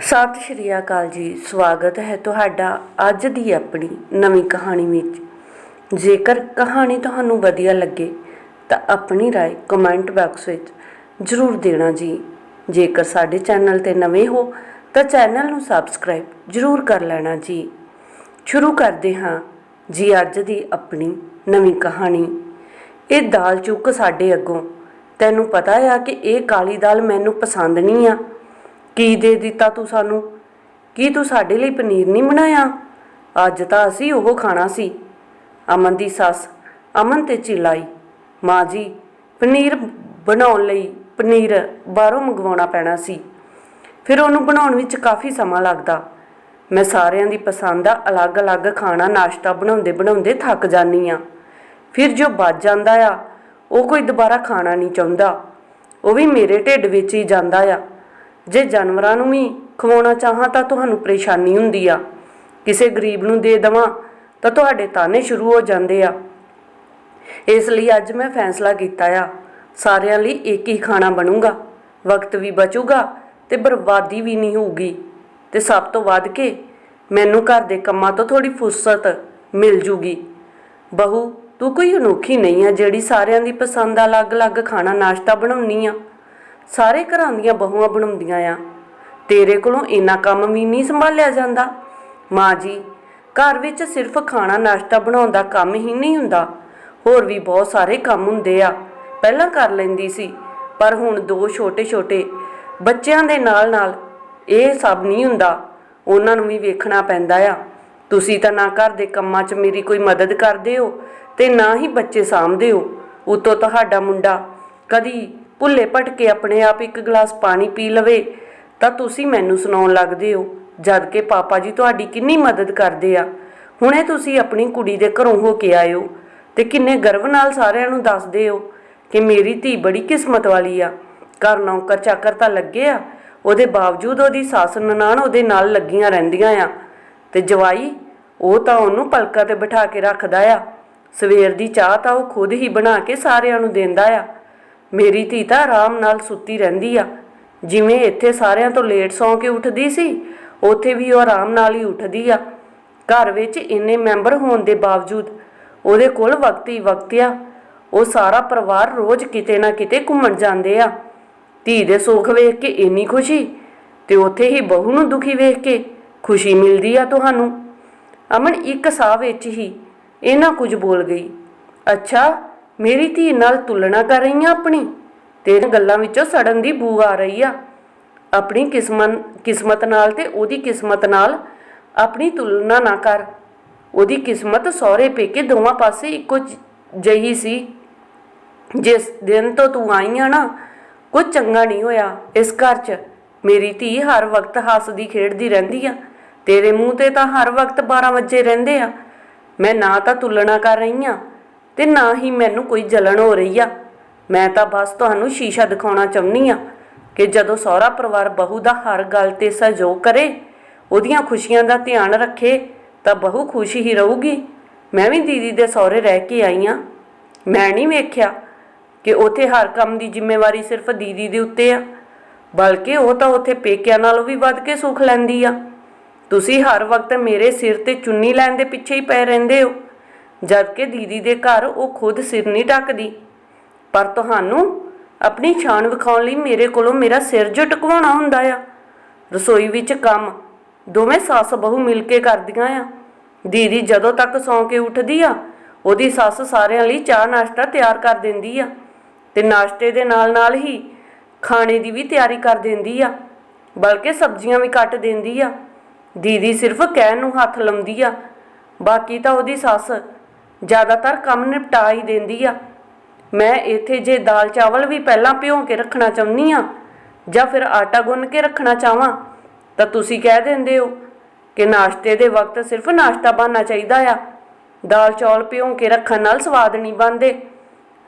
ਸਤਿ ਸ਼੍ਰੀ ਅਕਾਲ ਜੀ ਸਵਾਗਤ ਹੈ ਤੁਹਾਡਾ ਅੱਜ ਦੀ ਆਪਣੀ ਨਵੀਂ ਕਹਾਣੀ ਵਿੱਚ ਜੇਕਰ ਕਹਾਣੀ ਤੁਹਾਨੂੰ ਵਧੀਆ ਲੱਗੇ ਤਾਂ ਆਪਣੀ رائے ਕਮੈਂਟ ਬਾਕਸ ਵਿੱਚ ਜ਼ਰੂਰ ਦੇਣਾ ਜੀ ਜੇਕਰ ਸਾਡੇ ਚੈਨਲ ਤੇ ਨਵੇਂ ਹੋ ਤਾਂ ਚੈਨਲ ਨੂੰ ਸਬਸਕ੍ਰਾਈਬ ਜ਼ਰੂਰ ਕਰ ਲੈਣਾ ਜੀ ਸ਼ੁਰੂ ਕਰਦੇ ਹਾਂ ਜੀ ਅੱਜ ਦੀ ਆਪਣੀ ਨਵੀਂ ਕਹਾਣੀ ਇਹ ਦਾਲ ਚੁੱਕ ਸਾਡੇ ਅੱਗੋਂ ਤੈਨੂੰ ਪਤਾ ਆ ਕਿ ਇਹ ਕਾਲੀ ਦਾਲ ਮੈਨੂੰ ਪਸੰਦ ਨਹੀਂ ਆ ਕੀ ਦੇ ਦਿੱਤਾ ਤੂੰ ਸਾਨੂੰ? ਕੀ ਤੂੰ ਸਾਡੇ ਲਈ ਪਨੀਰ ਨਹੀਂ ਬਣਾਇਆ? ਅੱਜ ਤਾਂ ਅਸੀਂ ਉਹ ਖਾਣਾ ਸੀ। ਅਮਨ ਦੀ ਸੱਸ ਅਮਨ ਤੇ ਚਿਲਾਈ। ਮਾਂ ਜੀ, ਪਨੀਰ ਬਣਾਉਣ ਲਈ ਪਨੀਰ ਬਾਹਰੋਂ ਮੰਗਵਾਉਣਾ ਪੈਣਾ ਸੀ। ਫਿਰ ਉਹਨੂੰ ਬਣਾਉਣ ਵਿੱਚ ਕਾਫੀ ਸਮਾਂ ਲੱਗਦਾ। ਮੈਂ ਸਾਰਿਆਂ ਦੀ ਪਸੰਦ ਦਾ ਅਲੱਗ-ਅਲੱਗ ਖਾਣਾ ਨਾਸ਼ਤਾ ਬਣਾਉਂਦੇ ਬਣਾਉਂਦੇ ਥੱਕ ਜਾਂਦੀ ਆ ਫਿਰ ਜੋ ਬਚ ਜਾਂਦਾ ਆ, ਉਹ ਕੋਈ ਦੁਬਾਰਾ ਖਾਣਾ ਨਹੀਂ ਚਾਹੁੰਦਾ। ਉਹ ਵੀ ਮੇਰੇ ਢਿੱਡ ਵਿੱਚ ਹੀ ਜਾਂਦਾ ਆ। ਜੇ ਜਾਨਵਰਾਂ ਨੂੰ ਵੀ ਖਵਾਉਣਾ ਚਾਹਾਂ ਤਾਂ ਤੁਹਾਨੂੰ ਪਰੇਸ਼ਾਨੀ ਹੁੰਦੀ ਆ। ਕਿਸੇ ਗਰੀਬ ਨੂੰ ਦੇ ਦਵਾਂ ਤਾਂ ਤੁਹਾਡੇ ਤਾਨੇ ਸ਼ੁਰੂ ਹੋ ਜਾਂਦੇ ਆ। ਇਸ ਲਈ ਅੱਜ ਮੈਂ ਫੈਸਲਾ ਕੀਤਾ ਆ, ਸਾਰਿਆਂ ਲਈ ਇੱਕ ਹੀ ਖਾਣਾ ਬਣੂਗਾ। ਵਕਤ ਵੀ ਬਚੂਗਾ ਤੇ ਬਰਬਾਦੀ ਵੀ ਨਹੀਂ ਹੋਊਗੀ। ਤੇ ਸਭ ਤੋਂ ਵੱਧ ਕੇ ਮੈਨੂੰ ਘਰ ਦੇ ਕੰਮਾਂ ਤੋਂ ਥੋੜੀ ਫੁਰਸਤ ਮਿਲ ਜੂਗੀ। ਬਹੂ, ਤੂੰ ਕੋਈ ਅਨੋਖੀ ਨਹੀਂ ਆ ਜਿਹੜੀ ਸਾਰਿਆਂ ਦੀ ਪਸੰਦ ਦਾ ਅਲੱਗ-ਅਲੱਗ ਖਾਣਾ ਨਾਸ਼ਤਾ ਬਣਾਉਣੀ ਆ। ਸਾਰੇ ਘਰਾਂ ਦੀਆਂ ਬਹੂਆਂ ਬਣਾਉਂਦੀਆਂ ਆ। ਤੇਰੇ ਕੋਲੋਂ ਇੰਨਾ ਕੰਮ ਵੀ ਨਹੀਂ ਸੰਭਾਲਿਆ ਜਾਂਦਾ। ਮਾਂ ਜੀ, ਘਰ ਵਿੱਚ ਸਿਰਫ ਖਾਣਾ ਨਾਸ਼ਤਾ ਬਣਾਉਣ ਦਾ ਕੰਮ ਹੀ ਨਹੀਂ ਹੁੰਦਾ। ਹੋਰ ਵੀ ਬਹੁਤ ਸਾਰੇ ਕੰਮ ਹੁੰਦੇ ਆ। ਪਹਿਲਾਂ ਕਰ ਲੈਂਦੀ ਸੀ, ਪਰ ਹੁਣ ਦੋ ਛੋਟੇ-ਛੋਟੇ ਬੱਚਿਆਂ ਦੇ ਨਾਲ-ਨਾਲ ਇਹ ਸਭ ਨਹੀਂ ਹੁੰਦਾ। ਉਹਨਾਂ ਨੂੰ ਵੀ ਵੇਖਣਾ ਪੈਂਦਾ ਆ। ਤੁਸੀਂ ਤਾਂ ਨਾ ਘਰ ਦੇ ਕੰਮਾਂ 'ਚ ਮੇਰੀ ਕੋਈ ਮਦਦ ਕਰਦੇ ਹੋ ਤੇ ਨਾ ਹੀ ਬੱਚੇ ਸਾਂਭਦੇ ਹੋ। ਉਤੋਂ ਤੁਹਾਡਾ ਮੁੰਡਾ ਕਦੀ ਭੁੱਲੇ ਭਟਕੇ ਆਪਣੇ ਆਪ ਇੱਕ ਗਲਾਸ ਪਾਣੀ ਪੀ ਲਵੇ, ਤਾਂ ਤੁਸੀਂ ਮੈਨੂੰ ਸੁਣਾਉਣ ਲੱਗਦੇ ਹੋ, ਜਦ ਕਿ ਪਾਪਾ ਜੀ ਤੁਹਾਡੀ ਕਿੰਨੀ ਮਦਦ ਕਰਦੇ ਆ। ਹੁਣੇ ਤੁਸੀਂ ਆਪਣੀ ਕੁੜੀ ਦੇ ਘਰੋਂ ਹੋ ਕੇ ਆਏ ਹੋ, ਤੇ ਕਿੰਨੇ ਗਰਵ ਨਾਲ ਸਾਰਿਆਂ ਨੂੰ ਦੱਸਦੇ ਹੋ ਕਿ ਮੇਰੀ ਧੀ ਬੜੀ ਕਿਸਮਤ ਵਾਲੀ ਆ। ਘਰ ਨੌਕਰ ਚਾਕਰ ਤਾਂ ਲੱਗੇ ਆ, ਉਹਦੇ ਬਾਵਜੂਦ ਉਹਦੀ ਸੱਸ ਨਨਾਣ ਉਹਦੇ ਨਾਲ ਲੱਗੀਆਂ ਰਹਿੰਦੀਆਂ ਆ, ਤੇ ਜਵਾਈ ਉਹ ਤਾਂ ਉਹਨੂੰ ਪਲਕਾ ਤੇ ਬਿਠਾ ਕੇ ਰੱਖਦਾ ਆ। ਸਵੇਰ ਦੀ ਚਾਹ ਤਾਂ ਉਹ ਖੁਦ ਹੀ ਬਣਾ ਕੇ ਸਾਰਿਆਂ ਨੂੰ ਦਿੰਦਾ ਆ। ਮੇਰੀ ਧੀ ਤਾਂ ਆਰਾਮ ਨਾਲ ਸੁੱਤੀ ਰਹਿੰਦੀ ਆ। ਜਿਵੇਂ ਇੱਥੇ ਸਾਰਿਆਂ ਤੋਂ ਲੇਟ ਸੌਂ ਕੇ ਉੱਠਦੀ ਸੀ, ਉੱਥੇ ਵੀ ਉਹ ਆਰਾਮ ਨਾਲ ਹੀ ਉੱਠਦੀ ਆ। ਘਰ ਵਿੱਚ ਇੰਨੇ ਮੈਂਬਰ ਹੋਣ ਦੇ ਬਾਵਜੂਦ ਉਹਦੇ ਕੋਲ ਵਕਤ ਹੀ ਵਕਤ ਆ। ਉਹ ਸਾਰਾ ਪਰਿਵਾਰ ਰੋਜ਼ ਕਿਤੇ ਨਾ ਕਿਤੇ ਘੁੰਮਣ ਜਾਂਦੇ ਆ। ਧੀ ਦੇ ਸੁੱਖ ਵੇਖ ਕੇ ਇੰਨੀ ਖੁਸ਼ੀ ਤੇ ਉੱਥੇ ਹੀ ਬਹੂ ਨੂੰ ਦੁਖੀ ਵੇਖ ਕੇ ਖੁਸ਼ੀ ਮਿਲਦੀ ਆ ਤੁਹਾਨੂੰ। ਅਮਨ ਇੱਕ ਸਾਹ ਵਿੱਚ ਹੀ ਇਹ ਨਾ ਕੁਝ ਬੋਲ ਗਈ। ਅੱਛਾ ਮੇਰੀ ਧੀ ਨਾਲ ਤੁਲਨਾ ਕਰ ਰਹੀ ਆ ਆਪਣੀ। ਤੇਰੇ ਗੱਲਾਂ ਵਿੱਚੋਂ ਸੜਨ ਦੀ ਬੂ ਆ ਰਹੀ ਆ। ਆਪਣੀ ਕਿਸਮਤ ਕਿਸਮਤ ਨਾਲ ਤੇ ਉਹਦੀ ਕਿਸਮਤ ਨਾਲ ਆਪਣੀ ਤੁਲਨਾ ਨਾ ਕਰ। ਉਹਦੀ ਕਿਸਮਤ ਸਹੁਰੇ ਪੇਕੇ ਦੋਵਾਂ ਪਾਸੇ ਇੱਕੋ ਜ- ਜਿਹੀ ਸੀ। ਜਿਸ ਦਿਨ ਤੋਂ ਤੂੰ ਆਈ ਆ ਨਾ ਕੁਝ ਚੰਗਾ ਨਹੀਂ ਹੋਇਆ। ਇਸ ਘਰ 'ਚ ਮੇਰੀ ਧੀ ਹਰ ਵਕਤ ਹੱਸਦੀ, ਖੇਡਦੀ ਰਹਿੰਦੀ ਆ। ਤੇਰੇ ਮੂੰਹ ਤੇ ਤਾਂ ਹਰ ਵਕਤ 12 ਵਜੇ ਰਹਿੰਦੇ ਆ। ਮੈਂ ਨਾ ਤਾਂ ਤੁਲਨਾ ਕਰ ਰਹੀ ਆ। ਤੇ ਨਾ ਹੀ ਮੈਨੂੰ ਕੋਈ ਜਲਣ ਹੋ ਰਹੀ ਆ। ਮੈਂ ਤਾਂ ਬਸ ਤੁਹਾਨੂੰ ਸ਼ੀਸ਼ਾ ਦਿਖਾਉਣਾ ਚਾਹੁੰਨੀ ਆ ਕਿ ਜਦੋਂ ਸਹੁਰਾ ਪਰਿਵਾਰ ਬਹੂ ਦਾ ਹਰ ਗੱਲ ਤੇ ਸਹਿਯੋਗ ਕਰੇ, ਉਹਦੀਆਂ ਖੁਸ਼ੀਆਂ ਦਾ ਧਿਆਨ ਰੱਖੇ, ਤਾਂ ਬਹੂ ਖੁਸ਼ ਹੀ ਰਹੂਗੀ। ਮੈਂ ਵੀ ਦੀਦੀ ਦੇ ਸਹੁਰੇ ਰਹਿ ਕੇ ਆਈ ਆ। ਮੈਂ ਨਹੀਂ ਵੇਖਿਆ ਕਿ ਉਥੇ ਹਰ ਕੰਮ ਦੀ ਜ਼ਿੰਮੇਵਾਰੀ ਸਿਰਫ ਦੀਦੀ ਦੇ ਉੱਤੇ ਆ, ਬਲਕਿ ਉਹ ਤਾਂ ਉਥੇ ਪੇਕਿਆਂ ਨਾਲੋਂ ਵੀ ਵੱਧ ਕੇ ਸੁੱਖ ਲੈਂਦੀ ਆ। ਤੁਸੀਂ ਹਰ ਵਕਤ ਮੇਰੇ ਸਿਰ ਤੇ ਚੁੰਨੀ ਲੈਣ ਦੇ ਪਿੱਛੇ ਹੀ ਪਏ ਰਹਿੰਦੇ ਹੋ। ਜਦਕਿ ਦੀਦੀ ਦੇ ਘਰ ਉਹ ਖੁਦ ਸਿਰ ਨਹੀਂ ਢੱਕਦੀ। ਪਰ ਤੁਹਾਨੂੰ ਆਪਣੀ ਸ਼ਾਨ ਵਿਖਾਉਣ ਲਈ ਮੇਰੇ ਕੋਲੋਂ ਮੇਰਾ ਸਿਰ ਜੋ ਟਕਵਾਉਣਾ ਹੁੰਦਾ ਆ। ਰਸੋਈ ਵਿੱਚ ਕੰਮ ਦੋਵੇਂ ਸੱਸ ਬਹੂ ਮਿਲ ਕੇ ਕਰਦੀਆਂ ਆ। ਦੀਦੀ ਜਦੋਂ ਤੱਕ ਸੌਂ ਕੇ ਉੱਠਦੀ ਆ, ਉਹਦੀ ਸੱਸ ਸਾਰਿਆਂ ਲਈ ਚਾਹ ਨਾਸ਼ਤਾ ਤਿਆਰ ਕਰ ਦਿੰਦੀ ਆ ਤੇ ਨਾਸ਼ਤੇ ਦੇ ਨਾਲ-ਨਾਲ ਹੀ ਖਾਣੇ ਦੀ ਵੀ ਤਿਆਰੀ ਕਰ ਦਿੰਦੀ ਆ, ਬਲਕਿ ਸਬਜ਼ੀਆਂ ਵੀ ਕੱਟ ਦਿੰਦੀ ਆ। ਦੀਦੀ ਸਿਰਫ ਕਹਿਣ ਨੂੰ ਹੱਥ ਲਾਉਂਦੀ ਆ, ਬਾਕੀ ਤਾਂ ਉਹਦੀ ਸੱਸ ਜ਼ਿਆਦਾਤਰ ਕੰਮ ਨਿਪਟਾ ਹੀ ਦਿੰਦੀ ਆ। ਮੈਂ ਇੱਥੇ ਜੇ ਦਾਲ ਚਾਵਲ ਵੀ ਪਹਿਲਾਂ ਭਿਓ ਕੇ ਰੱਖਣਾ ਚਾਹੁੰਨੀ ਆ ਜਾਂ ਫਿਰ ਆਟਾ ਗੁੰਨ ਕੇ ਰੱਖਣਾ ਚਾਹਾਂ, ਤਾਂ ਤੁਸੀਂ ਕਹਿ ਦਿੰਦੇ ਹੋ ਕਿ ਨਾਸ਼ਤੇ ਦੇ ਵਕਤ ਸਿਰਫ ਨਾਸ਼ਤਾ ਬਣਨਾ ਚਾਹੀਦਾ ਆ। ਦਾਲ ਚੌਲ ਭਿਉਂ ਕੇ ਰੱਖਣ ਨਾਲ ਸਵਾਦ ਨਹੀਂ ਬਣਦੇ।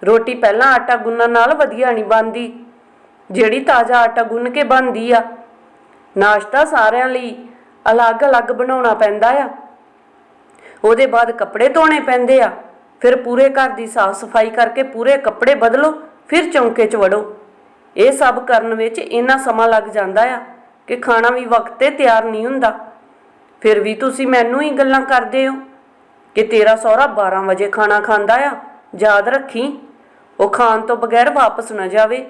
ਰੋਟੀ ਪਹਿਲਾਂ ਆਟਾ ਗੁੰਨਣ ਨਾਲ ਵਧੀਆ ਨਹੀਂ ਬਣਦੀ, ਜਿਹੜੀ ਤਾਜ਼ਾ ਆਟਾ ਗੁੰਨ ਕੇ ਬਣਦੀ ਆ। ਨਾਸ਼ਤਾ ਸਾਰਿਆਂ ਲਈ ਅਲੱਗ-ਅਲੱਗ ਬਣਾਉਣਾ ਪੈਂਦਾ ਆ। ਉਹਦੇ ਬਾਅਦ ਕੱਪੜੇ ਧੋਣੇ ਪੈਂਦੇ ਆ। ਫਿਰ ਪੂਰੇ ਘਰ ਦੀ ਸਾਫ਼ ਸਫ਼ਾਈ ਕਰਕੇ ਪੂਰੇ ਕੱਪੜੇ ਬਦਲੋ, ਫਿਰ ਚੌਂਕੇ 'ਚ ਵੜੋ। ਇਹ ਸਭ ਕਰਨ ਵਿੱਚ ਇੰਨਾ ਸਮਾਂ ਲੱਗ ਜਾਂਦਾ ਆ ਕਿ ਖਾਣਾ ਵੀ ਵਕਤ ਤੇ ਤਿਆਰ ਨਹੀਂ ਹੁੰਦਾ। ਫਿਰ ਵੀ ਤੁਸੀਂ ਮੈਨੂੰ ਹੀ ਗੱਲਾਂ ਕਰਦੇ ਹੋ ਕਿ ਤੇਰਾ ਸਹੁਰਾ 12 ਵਜੇ ਖਾਣਾ ਖਾਂਦਾ ਆ, ਯਾਦ ਰੱਖੀ। ਉਹ ਖਾਣ ਤੋਂ ਬਗੈਰ ਵਾਪਸ ਨਾ ਜਾਵੇ।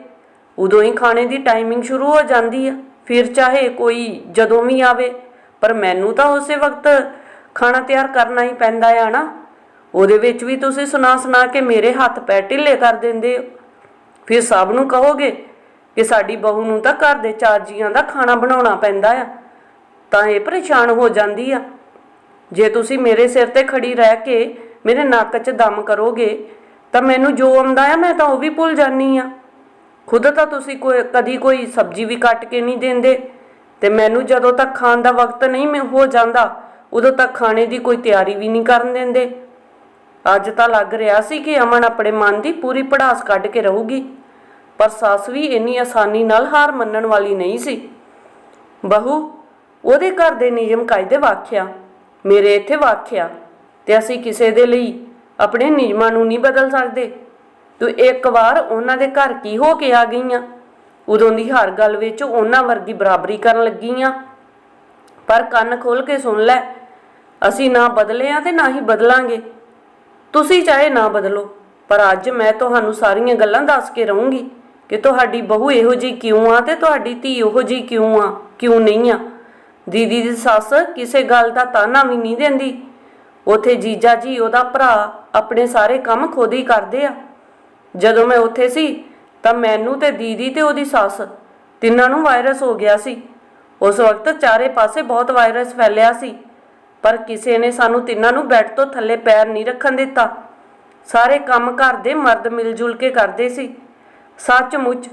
ਉਦੋਂ ਹੀ ਖਾਣੇ ਦੀ ਟਾਈਮਿੰਗ ਸ਼ੁਰੂ ਹੋ ਜਾਂਦੀ ਆ। ਫਿਰ ਚਾਹੇ ਕੋਈ ਜਦੋਂ ਵੀ ਆਵੇ, ਪਰ ਮੈਨੂੰ ਤਾਂ ਉਸੇ ਵਕਤ ਖਾਣਾ ਤਿਆਰ ਕਰਨਾ ਹੀ ਪੈਂਦਾ ਆ ਨਾ। ਉਹਦੇ ਵਿੱਚ ਵੀ ਤੁਸੀਂ ਸੁਣਾ ਸੁਣਾ ਕੇ ਮੇਰੇ ਹੱਥ ਪੈ ਢਿੱਲੇ ਕਰ ਦਿੰਦੇ ਹੋ। ਫਿਰ ਸਭ ਨੂੰ ਕਹੋਗੇ ਕਿ ਸਾਡੀ ਬਹੂ ਨੂੰ ਤਾਂ ਘਰ ਦੇ ਚਾਰ ਜੀਆਂ ਦਾ ਖਾਣਾ ਬਣਾਉਣਾ ਪੈਂਦਾ ਆ। ਤਾਂ ਇਹ ਪਰੇਸ਼ਾਨ ਹੋ ਜਾਂਦੀ ਆ। ਜੇ ਤੁਸੀਂ ਮੇਰੇ ਸਿਰ ਤੇ ਖੜੀ ਰਹਿ ਕੇ ਮੇਰੇ ਨੱਕ 'ਚ ਦਮ ਕਰੋਗੇ, ਤਾਂ ਮੈਨੂੰ ਜੋ ਆਉਂਦਾ ਆ ਮੈਂ ਤਾਂ ਉਹ ਵੀ ਭੁੱਲ ਜਾਨੀ ਆ। ਖੁਦ ਤਾਂ ਤੁਸੀਂ ਕੋਈ, ਕਦੀ ਕੋਈ ਸਬਜ਼ੀ ਵੀ ਕੱਟ ਕੇ ਨਹੀਂ ਦਿੰਦੇ ਤੇ ਮੈਨੂੰ ਜਦੋਂ ਤੱਕ ਖਾਣ ਦਾ ਵਕਤ ਨਹੀਂ ਮੈਂ ਹੋ ਜਾਂਦਾ ਉਦੋਂ ਤੱਕ ਖਾਣੇ ਦੀ ਕੋਈ ਤਿਆਰੀ ਵੀ ਨਹੀਂ ਕਰਨ ਦਿੰਦੇ। ਅੱਜ ਤਾਂ ਲੱਗ ਰਿਹਾ ਸੀ ਕਿ ਅਮਨ ਆਪਣੇ ਮਨ ਦੀ ਪੂਰੀ ਪੜਾਸ ਕੱਢ ਕੇ ਰਹੂਗੀ, ਪਰ ਸੱਸ ਵੀ ਇੰਨੀ ਆਸਾਨੀ ਨਾਲ ਹਾਰ ਮੰਨਣ ਵਾਲੀ ਨਹੀਂ ਸੀ। ਬਹੂ, ਉਹਦੇ ਘਰ ਦੇ ਨਿਯਮ ਕਾਇਦੇ ਵਾਖਿਆ ਮੇਰੇ ਇੱਥੇ ਵਾਖਿਆ ਤੇ ਅਸੀਂ ਕਿਸੇ ਦੇ ਲਈ ਆਪਣੇ ਨਿਯਮਾਂ ਨੂੰ ਨਹੀਂ ਬਦਲ ਸਕਦੇ। ਤੂੰ ਇੱਕ ਵਾਰ ਉਹਨਾਂ ਦੇ ਘਰ ਕੀ ਹੋ ਕੇ ਆ ਗਈਆਂ? ਉਦੋਂ ਦੀ ਹਰ ਗੱਲ ਵਿੱਚ ਉਹਨਾਂ ਵਰਗੀ ਬਰਾਬਰੀ ਕਰਨ ਲੱਗੀਆਂ। ਪਰ ਕੰਨ ਖੋਲ ਕੇ ਸੁਣ ਲੈ, ਅਸੀਂ ਨਾ ਬਦਲੇ ਆ ਤੇ ਨਾ ਹੀ ਬਦਲਾਂਗੇ। ਤੁਸੀਂ ਚਾਹੇ ਨਾ ਬਦਲੋ, ਪਰ ਅੱਜ ਮੈਂ ਤੁਹਾਨੂੰ ਸਾਰੀਆਂ ਗੱਲਾਂ ਦੱਸ ਕੇ ਰਹੂੰਗੀ ਕਿ ਤੁਹਾਡੀ ਬਹੂ ਇਹੋ ਜੀ ਕਿਉਂ ਆ ਤੇ ਤੁਹਾਡੀ ਧੀ ਉਹੋ ਜੀ ਕਿਉਂ ਆ, ਕਿਉਂ ਨਹੀਂ ਆ। ਦੀਦੀ ਦੀ ਸੱਸ ਕਿਸੇ ਗੱਲ ਦਾ ਤਾਨਾ ਵੀ ਨਹੀਂ ਦਿੰਦੀ। ਉਥੇ ਜੀਜਾ ਜੀ ਉਹਦਾ ਭਰਾ ਆਪਣੇ ਸਾਰੇ ਕੰਮ ਖੁਦ ਹੀ ਕਰਦੇ ਆ। ਜਦੋਂ ਮੈਂ ਉੱਥੇ ਸੀ ਤਾਂ ਮੈਨੂੰ ਤੇ ਦੀਦੀ ਤੇ ਉਹਦੀ ਸੱਸ ਤਿੰਨਾਂ ਨੂੰ ਵਾਇਰਸ ਹੋ ਗਿਆ ਸੀ। ਉਸ ਵਕਤ ਚਾਰੇ ਪਾਸੇ ਬਹੁਤ ਵਾਇਰਸ ਫੈਲਿਆ ਸੀ, ਪਰ ਕਿਸੇ ਨੇ ਸਾਨੂੰ ਤਿੰਨਾਂ ਨੂੰ ਬੈੱਡ ਤੋਂ ਥੱਲੇ ਪੈਰ ਨਹੀਂ ਰੱਖਣ ਦਿੱਤਾ। ਸਾਰੇ ਕੰਮ ਘਰ ਦੇ ਮਰਦ ਮਿਲ ਜੁਲ ਕੇ ਕਰਦੇ ਸੀ। ਸੱਚਮੁੱਚ,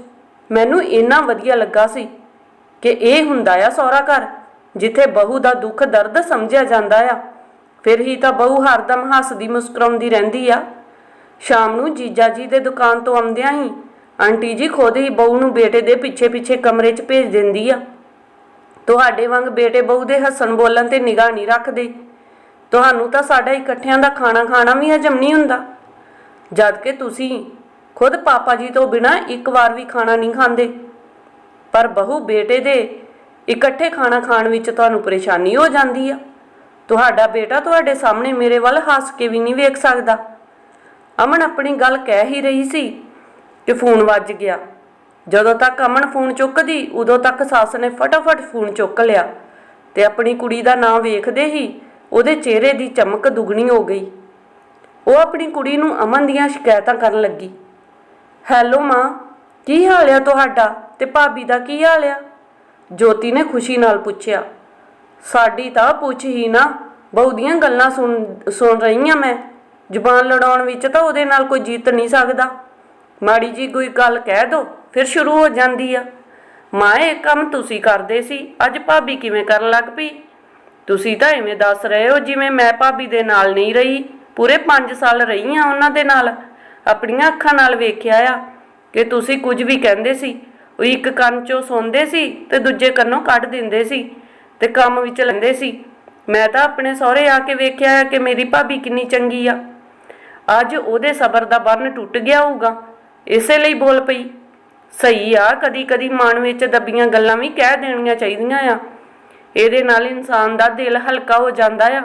ਮੈਨੂੰ ਇੰਨਾ ਵਧੀਆ ਲੱਗਾ ਸੀ ਕਿ ਇਹ ਹੁੰਦਾ ਆ ਸਹੁਰਾ ਘਰ, ਜਿੱਥੇ ਬਹੂ ਦਾ ਦੁੱਖ ਦਰਦ ਸਮਝਿਆ ਜਾਂਦਾ ਆ। ਫਿਰ ਹੀ ਤਾਂ ਬਹੂ ਹਰਦਮ ਹੱਸਦੀ ਮੁਸਕਰਾਉਂਦੀ ਰਹਿੰਦੀ ਆ। ਸ਼ਾਮ ਨੂੰ ਜੀਜਾ ਜੀ ਦੇ ਦੁਕਾਨ ਤੋਂ ਆਉਂਦਿਆਂ ਹੀ ਆਂਟੀ ਜੀ ਖੁਦ ਹੀ ਬਹੂ ਨੂੰ ਬੇਟੇ ਦੇ ਪਿੱਛੇ ਪਿੱਛੇ ਕਮਰੇ 'ਚ ਭੇਜ ਦਿੰਦੀ ਆ। ਤੁਹਾਡੇ ਵਾਂਗ ਬੇਟੇ ਬਹੂ ਦੇ ਹੱਸਣ ਬੋਲਣ ਤੇ ਨਿਗਾਹ ਨਹੀਂ ਰੱਖਦੇ। ਤੁਹਾਨੂੰ ਤਾਂ ਸਾਡਾ ਇਕੱਠਿਆਂ ਦਾ ਖਾਣਾ ਖਾਣਾ ਵੀ ਹਜਮ ਨਹੀਂ ਹੁੰਦਾ। ਜਦ ਕਿ ਤੁਸੀਂ ਖੁਦ ਪਾਪਾ ਜੀ ਤੋਂ ਬਿਨਾ ਇੱਕ ਵਾਰ ਵੀ ਖਾਣਾ ਨਹੀਂ ਖਾਂਦੇ। ਪਰ ਬਹੂ ਬੇਟੇ ਦੇ ਇਕੱਠੇ ਖਾਣਾ ਖਾਣ ਵਿੱਚ ਤੁਹਾਨੂੰ ਪਰੇਸ਼ਾਨੀ ਹੋ ਜਾਂਦੀ ਆ। ਤੁਹਾਡਾ ਬੇਟਾ ਤੁਹਾਡੇ ਸਾਹਮਣੇ ਮੇਰੇ ਵੱਲ ਹੱਸ ਕੇ ਵੀ ਨਹੀਂ ਵੇਖ ਸਕਦਾ। ਅਮਨ ਆਪਣੀ ਗੱਲ ਕਹਿ ਹੀ ਰਹੀ ਸੀ ਕਿ ਫੋਨ ਵੱਜ ਗਿਆ। ਜਦੋਂ ਤੱਕ ਅਮਨ ਫੋਨ ਚੁੱਕਦੀ, ਉਦੋਂ ਤੱਕ ਸੱਸ ਨੇ ਫਟਾਫਟ ਫੋਨ ਚੁੱਕ ਲਿਆ ਤੇ ਆਪਣੀ ਕੁੜੀ ਦਾ ਨਾਂ ਵੇਖਦੇ ਹੀ ਉਹਦੇ ਚਿਹਰੇ ਦੀ ਚਮਕ ਦੁੱਗਣੀ ਹੋ ਗਈ। ਉਹ ਆਪਣੀ ਕੁੜੀ ਨੂੰ ਅਮਨ ਦੀਆਂ ਸ਼ਿਕਾਇਤਾਂ ਕਰਨ ਲੱਗੀ। ਹੈਲੋ ਮਾਂ, ਕੀ ਹਾਲ ਆ ਤੁਹਾਡਾ ਤੇ ਭਾਬੀ ਦਾ ਕੀ ਹਾਲ ਆ? ਜੋਤੀ ਨੇ ਖੁਸ਼ੀ ਨਾਲ ਪੁੱਛਿਆ। ਸਾਡੀ ਤਾਂ ਪੁੱਛ ਹੀ ਨਾ, ਬਹੂ ਦੀਆਂ ਗੱਲਾਂ ਸੁਣ ਸੁਣ ਰਹੀ ਆ ਮੈਂ। ਜ਼ੁਬਾਨ ਲੜਾਉਣ ਵਿੱਚ ਤਾਂ ਉਹਦੇ ਨਾਲ ਕੋਈ ਜਿੱਤ ਨਹੀਂ ਸਕਦਾ। ਮਾੜੀ ਜੀ ਕੋਈ ਗੱਲ ਕਹਿ ਦੋ, ਫਿਰ ਸ਼ੁਰੂ ਹੋ ਜਾਂਦੀ ਆ। ਮਾਂ, ਇਹ ਕੰਮ ਤੁਸੀਂ ਕਰਦੇ ਸੀ, ਅੱਜ ਭਾਬੀ ਕਿਵੇਂ ਕਰਨ ਲੱਗ ਪਈ? ਤੁਸੀਂ ਤਾਂ ਐਵੇਂ ਦੱਸ ਰਹੇ ਹੋ ਜਿਵੇਂ ਮੈਂ ਭਾਬੀ ਦੇ ਨਾਲ ਨਹੀਂ ਰਹੀ, ਪੂਰੇ 5 ਸਾਲ ਰਹੀ ਆ ਉਹਨਾਂ ਦੇ ਨਾਲ। ਆਪਣੀਆਂ ਅੱਖਾਂ ਨਾਲ ਵੇਖਿਆ ਆ ਕਿ ਤੁਸੀਂ ਕੁਝ ਵੀ ਕਹਿੰਦੇ ਸੀ, ਉਹ ਇੱਕ ਕੰਨ ਚੋਂ ਸੁਣਦੇ ਸੀ ਤੇ ਦੂਜੇ ਕੰਨੋਂ ਕੱਢ ਦਿੰਦੇ ਸੀ ਤੇ ਕੰਮ ਵਿੱਚ ਲੈਂਦੇ ਸੀ। ਮੈਂ ਤਾਂ ਆਪਣੇ ਸਹੁਰੇ ਆ ਕੇ ਵੇਖਿਆ ਆ ਕਿ ਮੇਰੀ ਭਾਬੀ ਕਿੰਨੀ ਚੰਗੀ ਆ। ਅੱਜ ਉਹਦੇ ਸਬਰ ਦਾ ਬੰਨ ਟੁੱਟ ਗਿਆ ਹੋਊਗਾ। ਇਸੇ ਲਈ ਬੋਲ ਪਈ, ਸਹੀ ਆ ਕਦੀ ਕਦੀ ਮਨ ਵਿੱਚ ਦੱਬੀਆਂ ਗੱਲਾਂ ਵੀ ਕਹਿ ਦੇਣੀਆਂ ਚਾਹੀਦੀਆਂ ਆ। ਇਹਦੇ ਨਾਲ ਇਨਸਾਨ ਦਾ ਦਿਲ ਹਲਕਾ ਹੋ ਜਾਂਦਾ ਆ।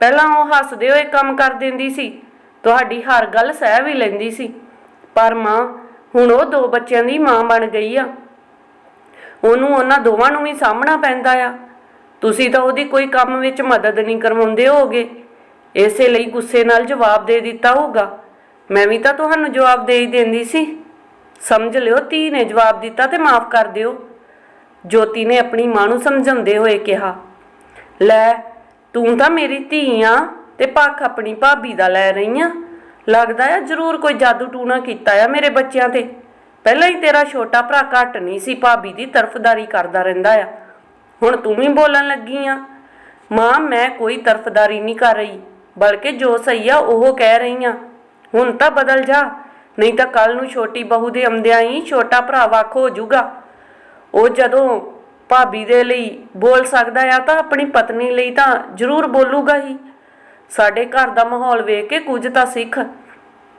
ਪਹਿਲਾਂ ਉਹ ਹੱਸਦੇ ਹੋਏ ਕੰਮ ਕਰ ਦਿੰਦੀ ਸੀ, ਤੁਹਾਡੀ ਹਰ ਗੱਲ ਸਹਿ ਵੀ ਲੈਂਦੀ ਸੀ। ਪਰ ਮਾਂ, ਹੁਣ ਉਹ ਦੋ ਬੱਚਿਆਂ ਦੀ ਮਾਂ ਬਣ ਗਈ ਆ। ਉਹਨੂੰ ਉਹਨਾਂ ਦੋਵਾਂ ਨੂੰ ਵੀ ਸਾਹਮਣਾ ਪੈਂਦਾ ਆ। ਤੁਸੀਂ ਤਾਂ ਉਹਦੀ ਕੋਈ ਕੰਮ ਵਿੱਚ ਮਦਦ ਨਹੀਂ ਕਰਵਾਉਂਦੇ ਹੋਗੇ ਇਸੇ ਲਈ ਗੁੱਸੇ ਨਾਲ ਜਵਾਬ ਦੇ ਦਿੱਤਾ ਹੋਊਗਾ। ਮੈਂ ਵੀ ਤਾਂ ਤੁਹਾਨੂੰ ਜਵਾਬ ਦੇ ਹੀ ਦਿੰਦੀ ਸੀ। ਸਮਝ ਲਿਓ, ਧੀ ਨੇ ਜਵਾਬ ਦਿੱਤਾ ਤੇ ਮਾਫ ਕਰ ਦਿਓ। ਜੋਤੀ ਨੇ ਆਪਣੀ ਮਾਂ ਨੂੰ ਸਮਝਾਉਂਦੇ ਹੋਏ ਕਿਹਾ, ਲੈ, ਤੂੰ ਤਾਂ ਮੇਰੀ ਧੀ ਆ ਤੇ ਪੱਖ ਆਪਣੀ ਭਾਬੀ ਦਾ ਲੈ ਰਹੀ ਆ। ਲੱਗਦਾ ਆ ਜ਼ਰੂਰ ਕੋਈ ਜਾਦੂ ਟੂਣਾ ਕੀਤਾ ਆ ਮੇਰੇ ਬੱਚਿਆਂ ਤੇ। ਪਹਿਲਾਂ ਹੀ ਤੇਰਾ ਛੋਟਾ ਭਰਾ ਘੱਟ ਨਹੀਂ ਸੀ, ਭਾਬੀ ਦੀ ਤਰਫਦਾਰੀ ਕਰਦਾ ਰਹਿੰਦਾ ਆ। ਹੁਣ ਤੂੰ ਵੀ ਬੋਲਣ ਲੱਗੀ ਆ। ਮਾਂ, ਮੈਂ ਕੋਈ ਤਰਫਦਾਰੀ ਨਹੀਂ ਕਰ ਰਹੀ, ਬਲਕਿ ਜੋ ਸਹੀ ਆ ਉਹ ਕਹਿ ਰਹੀ ਆ। ਹੁਣ ਤਾਂ ਬਦਲ ਜਾ। ਨਹੀਂ ਤਾਂ ਕੱਲ ਨੂੰ ਛੋਟੀ ਬਹੂ ਦੇ ਆਉਂਦਿਆਂ ਹੀ ਛੋਟਾ ਭਰਾ ਵੱਖ ਹੋ ਜਾਊਗਾ। ਉਹ ਜਦੋਂ ਭਾਬੀ ਦੇ ਲਈ ਬੋਲ ਸਕਦਾ ਆ ਤਾਂ ਆਪਣੀ ਪਤਨੀ ਲਈ ਤਾਂ ਜ਼ਰੂਰ ਬੋਲੂਗਾ ਹੀ। ਸਾਡੇ ਘਰ ਦਾ ਮਾਹੌਲ ਵੇਖ ਕੇ ਕੁਝ ਤਾਂ ਸਿੱਖ।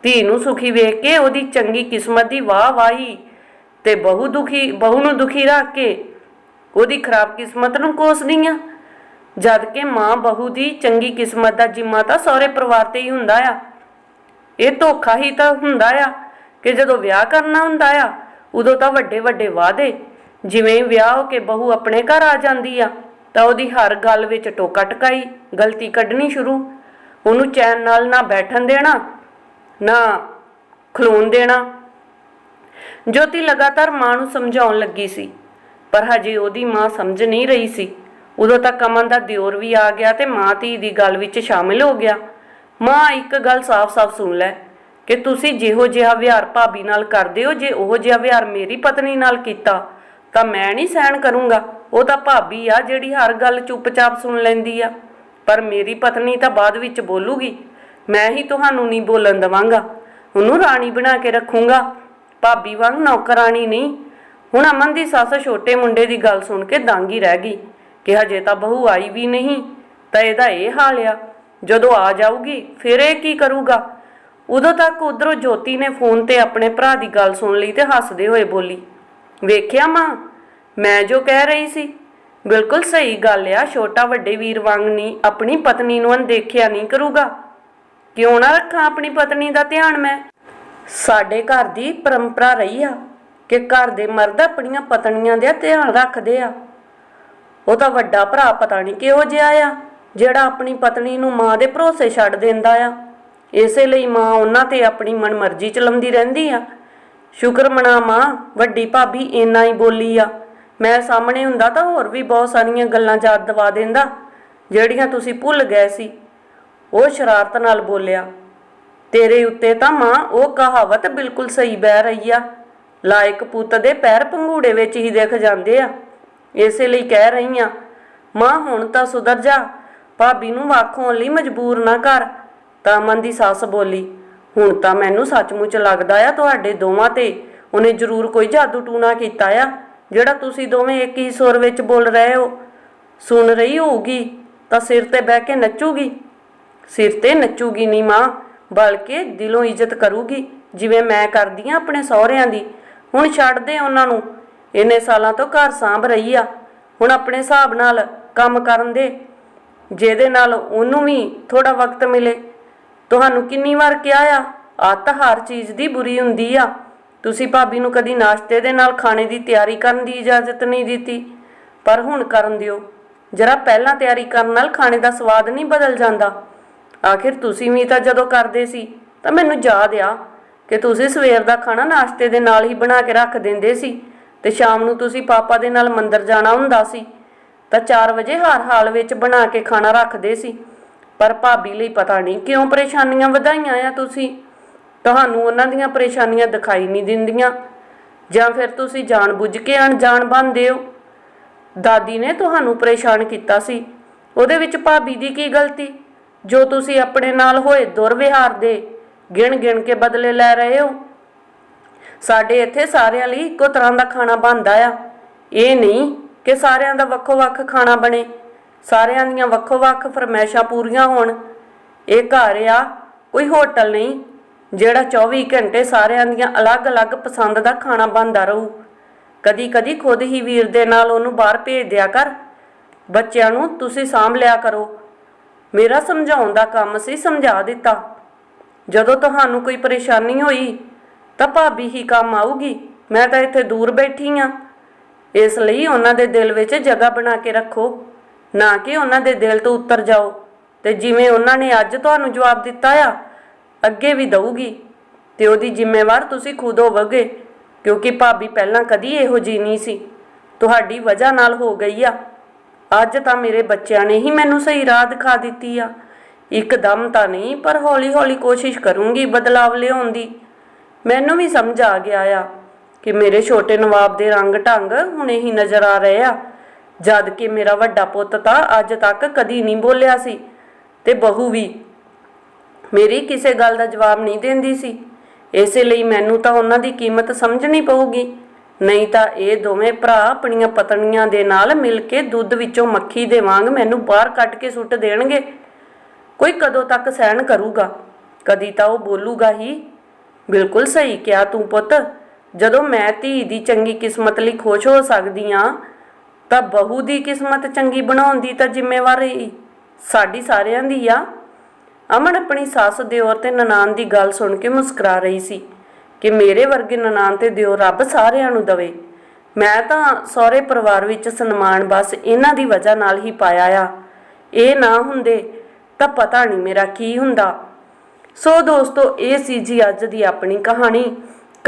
ਧੀ ਨੂੰ ਸੁਖੀ ਵੇਖ ਕੇ ਉਹਦੀ ਚੰਗੀ ਕਿਸਮਤ ਦੀ ਵਾਹ ਵਾਹੀ ਤੇ ਬਹੂ ਦੁਖੀ, ਬਹੂ ਨੂੰ ਦੁਖੀ ਰੱਖ ਕੇ ਉਹਦੀ ਖਰਾਬ ਕਿਸਮਤ ਨੂੰ ਕੋਸਦੀ ਆ। ਜਦ ਕਿ ਮਾਂ ਬਹੂ ਦੀ ਚੰਗੀ ਕਿਸਮਤ ਦਾ ਜਿੰਮਾ ਤਾਂ ਸਹੁਰੇ ਪਰਿਵਾਰ ਤੇ ਹੀ ਹੁੰਦਾ ਆ। ਇਹ ਧੋਖਾ ਹੀ ਤਾਂ ਹੁੰਦਾ ਆ ਕਿ ਜਦੋਂ ਵਿਆਹ ਕਰਨਾ ਹੁੰਦਾ ਆ, ਉਦੋਂ ਤਾਂ ਵੱਡੇ ਵੱਡੇ ਵਾਅਦੇ, ਜਿਵੇਂ ਵਿਆਹ ਹੋ ਕੇ ਬਹੂ ਆਪਣੇ ਘਰ ਆ ਜਾਂਦੀ ਆ, ਤਾਂ ਉਹਦੀ ਹਰ ਗੱਲ ਵਿੱਚ ਟੋਕਾ ਟਕਾਈ, ਗਲਤੀ ਕੱਢਣੀ ਸ਼ੁਰੂ। ਉਹਨੂੰ ਚੈਨ ਨਾਲ ਨਾ ਬੈਠਣ ਦੇਣਾ, ਨਾ ਖਲੋਣ ਦੇਣਾ। ਜੋਤੀ ਲਗਾਤਾਰ ਮਾਂ ਨੂੰ ਸਮਝਾਉਣ ਲੱਗੀ ਸੀ, ਪਰ ਹਜੇ ਉਹਦੀ ਮਾਂ ਸਮਝ ਨਹੀਂ ਰਹੀ ਸੀ। ਉਦੋਂ ਤੱਕ ਅਮਨ ਦਾ ਦਿਓਰ ਵੀ ਆ ਗਿਆ ਤੇ ਮਾਂ ਧੀ ਦੀ ਗੱਲ ਵਿੱਚ ਸ਼ਾਮਿਲ ਹੋ ਗਿਆ। ਮਾਂ, ਇੱਕ ਗੱਲ ਸਾਫ਼-ਸਾਫ਼ ਸੁਣ ਲੈ ਕਿ ਤੁਸੀਂ ਜਿਹੋ ਜਿਹਾ ਵਿਹਾਰ ਭਾਬੀ ਨਾਲ ਕਰਦੇ ਹੋ, ਜੇ ਉਹੋ ਜਿਹਾ ਵਿਹਾਰ ਮੇਰੀ ਪਤਨੀ ਨਾਲ ਕੀਤਾ, ਤਾਂ ਮੈਂ ਨਹੀਂ ਸਹਿਣ ਕਰੂੰਗਾ। ਉਹ ਤਾਂ ਭਾਬੀ ਆ ਜਿਹੜੀ ਹਰ ਗੱਲ ਚੁੱਪਚਾਪ ਸੁਣ ਲੈਂਦੀ ਆ। ਪਰ ਮੇਰੀ ਪਤਨੀ ਤਾਂ ਬਾਅਦ ਵਿੱਚ ਬੋਲੂਗੀ, ਮੈਂ ਹੀ ਤੁਹਾਨੂੰ ਨਹੀਂ ਬੋਲਣ ਦਵਾਂਗਾ। ਉਹਨੂੰ ਰਾਣੀ ਬਣਾ ਕੇ ਰੱਖੂੰਗਾ। ਭਾਬੀ ਵਾਂਗ ਨੌਕਰਾਨੀ ਨਹੀਂ। ਹੁਣ ਅਮਨ ਦੀ ਸੱਸ ਛੋਟੇ ਮੁੰਡੇ ਦੀ ਗੱਲ ਸੁਣ ਕੇ ਦੰਗ ਹੀ ਰਹਿ ਗਈ ਕਿ ਹਜੇ ਤਾਂ ਬਹੂ ਆਈ ਵੀ ਨਹੀਂ, ਤਾਂ ਇਹਦਾ ਇਹ ਹਾਲ ਆ। ਜਦੋਂ ਆ ਜਾਊਗੀ, ਫਿਰ ਇਹ ਕੀ ਕਰੂਗਾ? ਉਦੋਂ ਤੱਕ ਉਧਰੋਂ ਜੋਤੀ ਨੇ ਫੋਨ ਤੇ ਆਪਣੇ ਭਰਾ ਦੀ ਗੱਲ ਸੁਣ ਲਈ ਤੇ ਹੱਸਦੇ ਹੋਏ ਬੋਲੀ, ਵੇਖਿਆ ਮਾਂ, ਮੈਂ ਜੋ ਕਹਿ ਰਹੀ ਸੀ। ਬਿਲਕੁਲ ਸਹੀ ਗੱਲ ਆ, ਛੋਟਾ ਵੱਡੇ ਵੀਰ ਵਾਂਗ ਨਹੀਂ, ਆਪਣੀ ਪਤਨੀ ਨੂੰ ਅਣਦੇਖਿਆ ਨਹੀਂ ਕਰੂਗਾ। ਕਿਉਂ ਨਾ ਰੱਖਾਂ ਆਪਣੀ ਪਤਨੀ ਦਾ ਧਿਆਨ ਮੈਂ? ਸਾਡੇ ਘਰ ਦੀ ਪਰੰਪਰਾ ਰਹੀ ਆ ਕਿ ਘਰ ਦੇ ਮਰਦ ਆਪਣੀਆਂ ਪਤਨੀਆਂ ਦੇ ਧਿਆਨ ਰੱਖਦੇ ਆ। ਉਹ ਤਾਂ ਵੱਡਾ ਭਰਾ ਪਤਾ ਨਹੀਂ ਕਿਹੋ ਜਿਹਾ ਆ। ਜਿਹੜਾ ਆਪਣੀ ਪਤਨੀ ਨੂੰ ਮਾਂ ਦੇ ਭਰੋਸੇ ਛੱਡ ਦਿੰਦਾ ਆ। ਇਸੇ ਲਈ ਮਾਂ ਉਹਨਾਂ ਤੇ ਆਪਣੀ ਮਨਮਰਜ਼ੀ ਚਲਾਉਂਦੀ ਰਹਿੰਦੀ ਆ। ਸ਼ੁਕਰ ਮਨਾ ਮਾਂ, ਵੱਡੀ ਭਾਬੀ ਇੰਨਾ ਹੀ ਬੋਲੀ ਆ। ਮੈਂ ਸਾਹਮਣੇ ਹੁੰਦਾ ਤਾਂ ਹੋਰ ਵੀ ਬਹੁਤ ਸਾਰੀਆਂ ਗੱਲਾਂ ਯਾਦ ਦਵਾ ਦਿੰਦਾ, ਜਿਹੜੀਆਂ ਤੁਸੀਂ ਭੁੱਲ ਗਏ ਸੀ। ਉਹ ਸ਼ਰਾਰਤ ਨਾਲ ਬੋਲਿਆ, ਤੇਰੇ ਉੱਤੇ ਤਾਂ ਮਾਂ ਉਹ ਕਹਾਵਤ ਬਿਲਕੁਲ ਸਹੀ ਬਹਿ ਰਹੀ ਆ। ਲਾਇਕ ਪੁੱਤ ਦੇ ਪੈਰ ਪੰਗੂੜੇ ਵਿੱਚ ਹੀ ਦਿਖ ਜਾਂਦੇ ਆ। ਇਸੇ ਲਈ ਕਹਿ ਰਹੀ ਆ, ਮਾਂ, ਹੁਣ ਤਾਂ ਸੁਧਰ ਜਾ। ਭਾਬੀ ਨੂੰ ਵੱਖ ਹੋਣ ਲਈ ਮਜਬੂਰ ਨਾ ਕਰ। ਤਾਂ ਮਨ ਦੀ ਸੱਸ ਬੋਲੀ, ਹੁਣ ਤਾਂ ਮੈਨੂੰ ਸੱਚਮੁੱਚ ਲੱਗਦਾ ਆ ਤੁਹਾਡੇ ਦੋਵਾਂ ਤੇ। ਉਹਨੇ ਜ਼ਰੂਰ ਕੋਈ ਜਾਦੂ ਟੂਣਾ ਕੀਤਾ ਆ, ਜਿਹੜਾ ਤੁਸੀਂ ਦੋਵੇਂ ਇੱਕ ਹੀ ਸੁਰ ਵਿੱਚ ਬੋਲ ਰਹੇ ਹੋ। ਸੁਣ ਰਹੀ ਹੋਊਗੀ, ਤਾਂ ਸਿਰ ਤੇ ਬਹਿ ਕੇ ਨੱਚੂਗੀ। ਸਿਰ ਤੇ ਨੱਚੂਗੀ ਨਹੀਂ ਮਾਂ, ਬਲਕਿ ਦਿਲੋਂ ਇੱਜ਼ਤ ਕਰੂਗੀ, ਜਿਵੇਂ ਮੈਂ ਕਰਦੀ ਆ ਆਪਣੇ ਸਹੁਰਿਆਂ ਦੀ। ਹੁਣ ਛੱਡ ਦੇ ਉਹਨਾਂ ਨੂੰ, ਇੰਨੇ ਸਾਲਾਂ ਤੋਂ ਘਰ ਸਾਂਭ ਰਹੀ ਆ। ਹੁਣ ਆਪਣੇ ਹਿਸਾਬ ਨਾਲ ਕੰਮ ਕਰਨ ਦੇ। ਜਿਹਦੇ ਨਾਲ ਉਹਨੂੰ ਵੀ ਥੋੜਾ ਵਕਤ ਮਿਲੇ। ਤੁਹਾਨੂੰ ਕਿੰਨੀ ਵਾਰ ਕਿਹਾ ਆ ਆਤ ਹਰ ਚੀਜ਼ ਦੀ ਬੁਰੀ ਹੁੰਦੀ ਆ। ਤੁਸੀਂ ਭਾਬੀ ਨੂੰ ਕਦੀ ਨਾਸ਼ਤੇ ਦੇ ਨਾਲ ਖਾਣੇ ਦੀ ਤਿਆਰੀ ਕਰਨ ਦੀ ਇਜਾਜ਼ਤ ਨਹੀਂ ਦਿੱਤੀ। ਪਰ ਹੁਣ ਕਰਨ ਦਿਓ। ਜਰਾ ਪਹਿਲਾਂ ਤਿਆਰੀ ਕਰਨ ਨਾਲ ਖਾਣੇ ਦਾ ਸਵਾਦ ਨਹੀਂ ਬਦਲ ਜਾਂਦਾ। ਆਖਿਰ ਤੁਸੀਂ ਵੀ ਤਾਂ ਜਦੋਂ ਕਰਦੇ ਸੀ, ਤਾਂ ਮੈਨੂੰ ਯਾਦ ਆ ਕਿ ਤੁਸੀਂ ਸਵੇਰ ਦਾ ਖਾਣਾ ਨਾਸ਼ਤੇ ਦੇ ਨਾਲ ਹੀ ਬਣਾ ਕੇ ਰੱਖ ਦਿੰਦੇ ਸੀ ਤੇ ਸ਼ਾਮ ਨੂੰ ਤੁਸੀਂ ਪਾਪਾ ਦੇ ਨਾਲ ਮੰਦਰ ਜਾਣਾ ਹੁੰਦਾ ਸੀ। ਤਾਂ 4 ਵਜੇ ਹਰ ਹਾਲ ਵਿੱਚ ਬਣਾ ਕੇ ਖਾਣਾ ਰੱਖਦੇ ਸੀ। ਪਰ ਭਾਬੀ ਲਈ ਪਤਾ ਨਹੀਂ ਕਿਉਂ ਪਰੇਸ਼ਾਨੀਆਂ ਵਧਾਈਆਂ ਆ ਤੁਸੀਂ। ਤੁਹਾਨੂੰ ਉਹਨਾਂ ਦੀਆਂ ਪਰੇਸ਼ਾਨੀਆਂ ਦਿਖਾਈ ਨਹੀਂ ਦਿੰਦੀਆਂ। ਜਾਂ ਫਿਰ ਤੁਸੀਂ ਜਾਣਬੁੱਝ ਕੇ ਅਣਜਾਣ ਬਣਦੇ ਹੋ। ਦਾਦੀ ਨੇ ਤੁਹਾਨੂੰ ਪਰੇਸ਼ਾਨ ਕੀਤਾ ਸੀ। ਉਹਦੇ ਵਿੱਚ ਭਾਬੀ ਦੀ ਕੀ ਗਲਤੀ? ਜੋ ਤੁਸੀਂ ਆਪਣੇ ਨਾਲ ਹੋਏ ਦੁਰਵਿਹਾਰ ਦੇ ਗਿਣ ਗਿਣ ਕੇ ਬਦਲੇ ਲੈ ਰਹੇ ਹੋ। ਸਾਡੇ ਇੱਥੇ ਸਾਰਿਆਂ ਲਈ ਇੱਕੋ ਤਰ੍ਹਾਂ ਦਾ ਖਾਣਾ ਬਣਦਾ ਆ। ਇਹ ਨਹੀਂ ਕਿ ਸਾਰਿਆਂ ਦਾ ਵੱਖੋ-ਵੱਖ ਖਾਣਾ ਬਣੇ, ਸਾਰਿਆਂ ਦੀਆਂ ਵੱਖੋ-ਵੱਖ ਫਰਮੈਸ਼ਾਂ ਪੂਰੀਆਂ ਹੋਣ। ਇਹ ਘਰ ਆ, ਕੋਈ ਹੋਟਲ ਨਹੀਂ, ਜਿਹੜਾ 24 ਘੰਟੇ ਸਾਰਿਆਂ ਦੀਆਂ ਅਲੱਗ-ਅਲੱਗ ਪਸੰਦ ਦਾ ਖਾਣਾ ਬਣਦਾ ਰਹੂ। ਕਦੀ-ਕਦੀ ਖੁਦ ਹੀ ਵੀਰ ਦੇ ਨਾਲ ਉਹਨੂੰ ਬਾਹਰ ਭੇਜ ਦਿਆ ਕਰ। ਬੱਚਿਆਂ ਨੂੰ ਤੁਸੀਂ ਸਾਂਭ ਲਿਆ ਕਰੋ। ਮੇਰਾ ਸਮਝਾਉਣ ਦਾ ਕੰਮ ਸੀ ਸਮਝਾ ਦਿੱਤਾ। ਜਦੋਂ ਤੁਹਾਨੂੰ ਕੋਈ ਪਰੇਸ਼ਾਨੀ ਹੋਈ ਤਾਂ ਭਾਬੀ ਹੀ ਕੰਮ ਆਊਗੀ, ਮੈਂ ਤਾਂ ਇੱਥੇ ਦੂਰ ਬੈਠੀ ਆ। ਇਸ ਲਈ ਉਹਨਾਂ ਦੇ ਦਿਲ ਵਿੱਚ ਜਗ੍ਹਾ ਬਣਾ ਕੇ ਰੱਖੋ। ਨਾ ਕਿ ਉਹਨਾਂ ਦੇ ਦਿਲ ਤੋਂ ਉੱਤਰ ਜਾਓ। ਤੇ ਜਿਵੇਂ ਉਹਨਾਂ ਨੇ ਅੱਜ ਤੁਹਾਨੂੰ ਜਵਾਬ ਦਿੱਤਾ ਆ, ਅੱਗੇ ਵੀ ਦਊਗੀ। ਤੇ ਉਹਦੀ ਜ਼ਿੰਮੇਵਾਰ ਤੁਸੀਂ ਖੁਦ ਹੋਵੋਗੇ, ਕਿਉਂਕਿ ਭਾਬੀ ਪਹਿਲਾਂ ਕਦੀ ਇਹੋ ਜੀ ਨਹੀਂ ਸੀ। ਤੁਹਾਡੀ ਵਜ੍ਹਾ ਨਾਲ ਹੋ ਗਈ ਆ। ਅੱਜ ਤਾਂ ਮੇਰੇ ਬੱਚਿਆਂ ਨੇ ਹੀ ਮੈਨੂੰ ਸਹੀ ਰਾਹ ਦਿਖਾ ਦਿੱਤੀ ਆ। ਇੱਕਦਮ ਤਾਂ ਨਹੀਂ, ਪਰ ਹੌਲੀ-ਹੌਲੀ ਕੋਸ਼ਿਸ਼ ਕਰੂੰਗੀ ਬਦਲਾਵ ਲਿਆਉਣ ਦੀ। ਮੈਨੂੰ ਵੀ ਸਮਝ ਆ ਗਿਆ ਆ। ਕਿ ਮੇਰੇ ਛੋਟੇ ਨਵਾਬ ਦੇ ਰੰਗ ਢੰਗ ਹੁਣੇ ਹੀ ਨਜ਼ਰ ਆ ਰਹੇ ਆ। ਜਦ ਕਿ ਮੇਰਾ ਵੱਡਾ ਪੁੱਤ ਤਾਂ ਅੱਜ ਤੱਕ ਕਦੀ ਨਹੀਂ ਬੋਲਿਆ ਸੀ ਤੇ ਬਹੂ ਵੀ। ਮੇਰੀ ਕਿਸੇ ਗੱਲ ਦਾ ਜਵਾਬ ਨਹੀਂ ਦਿੰਦੀ ਸੀ। ਇਸੇ ਲਈ ਮੈਨੂੰ ਤਾਂ ਉਹਨਾਂ ਦੀ ਕੀਮਤ ਸਮਝਣੀ ਪਊਗੀ। ਨਹੀਂ ਤਾਂ ਇਹ ਦੋਵੇਂ ਭਰਾ ਆਪਣੀਆਂ ਪਤਨੀਆਂ ਦੇ ਨਾਲ ਮਿਲ ਕੇ ਦੁੱਧ ਵਿੱਚੋਂ ਮੱਖੀ ਦੇ ਵਾਂਗ ਮੈਨੂੰ ਬਾਹਰ ਕੱਢ ਕੇ ਸੁੱਟ ਦੇਣਗੇ। ਕੋਈ ਕਦੋਂ ਤੱਕ ਸਹਿਣ ਕਰੂਗਾ? ਕਦੀ ਤਾਂ ਉਹ ਬੋਲੂਗਾ ਹੀ, ਬਿਲਕੁਲ ਸਹੀ ਕਿਹਾ ਤੂੰ ਪੁੱਤ। ਜਦੋਂ ਮੈਂ ਧੀ ਦੀ ਚੰਗੀ ਕਿਸਮਤ ਲਈ ਖੁਸ਼ ਹੋ ਸਕਦੀ ਆ ਤਾਂ ਬਹੂ ਦੀ ਕਿਸਮਤ ਚੰਗੀ ਬਣਾਉਣ ਦੀ ਤਾਂ ਜ਼ਿੰਮੇਵਾਰੀ ਸਾਡੀ ਸਾਰਿਆਂ ਦੀ ਆ। ਅਮਨ ਆਪਣੀ ਸੱਸ ਦਿਓਰ ਤੇ ਨਨਾਣ ਦੀ ਗੱਲ ਸੁਣ ਕੇ ਮੁਸਕਰਾ ਰਹੀ ਸੀ ਕਿ ਮੇਰੇ ਵਰਗੇ ਨਨਾਣ ਤੇ ਦਿਓਰ ਰੱਬ ਸਾਰਿਆਂ ਨੂੰ ਦਵੇ। ਮੈਂ ਤਾਂ ਸਹੁਰੇ ਪਰਿਵਾਰ ਵਿੱਚ ਸਨਮਾਨ ਬਸ ਇਹਨਾਂ ਦੀ ਵਜ੍ਹਾ ਨਾਲ ਹੀ ਪਾਇਆ ਆ। ਇਹ ਨਾ ਹੁੰਦੇ ਤਾਂ ਪਤਾ ਨਹੀਂ ਮੇਰਾ ਕੀ ਹੁੰਦਾ। ਸੋ ਦੋਸਤੋ, ਇਹ ਸੀ ਜੀ ਅੱਜ ਦੀ ਆਪਣੀ ਕਹਾਣੀ।